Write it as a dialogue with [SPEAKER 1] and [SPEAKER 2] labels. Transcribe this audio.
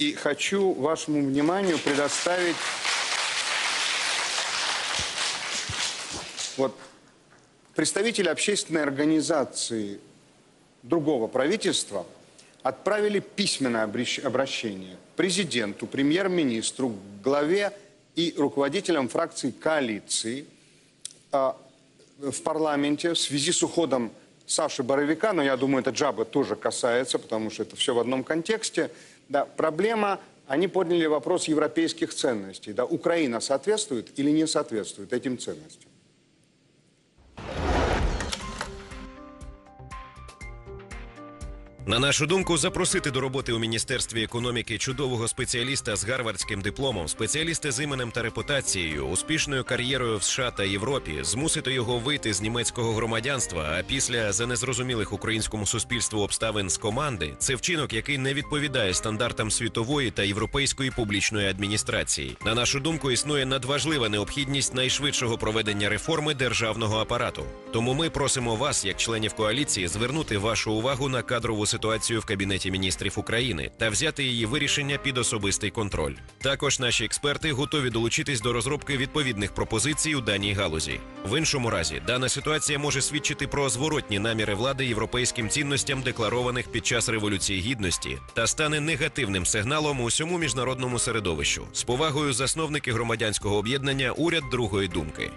[SPEAKER 1] И хочу вашему вниманию предоставить вот представители общественной организации другого правительства отправили письменное обращ- обращение президенту, премьер-министру, главе и руководителям фракций коалиции а, в парламенте в связи с уходом Саши Боровика, но я думаю, это Джаба тоже касается, потому что это все в одном контексте. Да, проблема, они подняли вопрос европейских ценностей. Да, Украина соответствует или не соответствует этим ценностям?
[SPEAKER 2] На нашу думку, запросити до роботи у міністерстві економіки чудового спеціаліста з гарвардським дипломом, спеціаліста з іменем та репутацією, успішною кар'єрою в США та Європі, змусити його вийти з німецького громадянства, а після за незрозумілих українському суспільству обставин з команди це вчинок, який не відповідає стандартам світової та європейської публічної адміністрації. На нашу думку, існує надважлива необхідність найшвидшого проведення реформи державного апарату. Тому ми просимо вас, як членів коаліції, звернути вашу увагу на кадрову ситуацію в кабінеті міністрів України та взяти її вирішення під особистий контроль. Також наші експерти готові долучитись до розробки відповідних пропозицій у даній галузі. В іншому разі, дана ситуація може свідчити про зворотні наміри влади європейським цінностям, декларованих під час революції гідності, та стане негативним сигналом усьому міжнародному середовищу. З повагою засновники громадянського об'єднання уряд другої думки.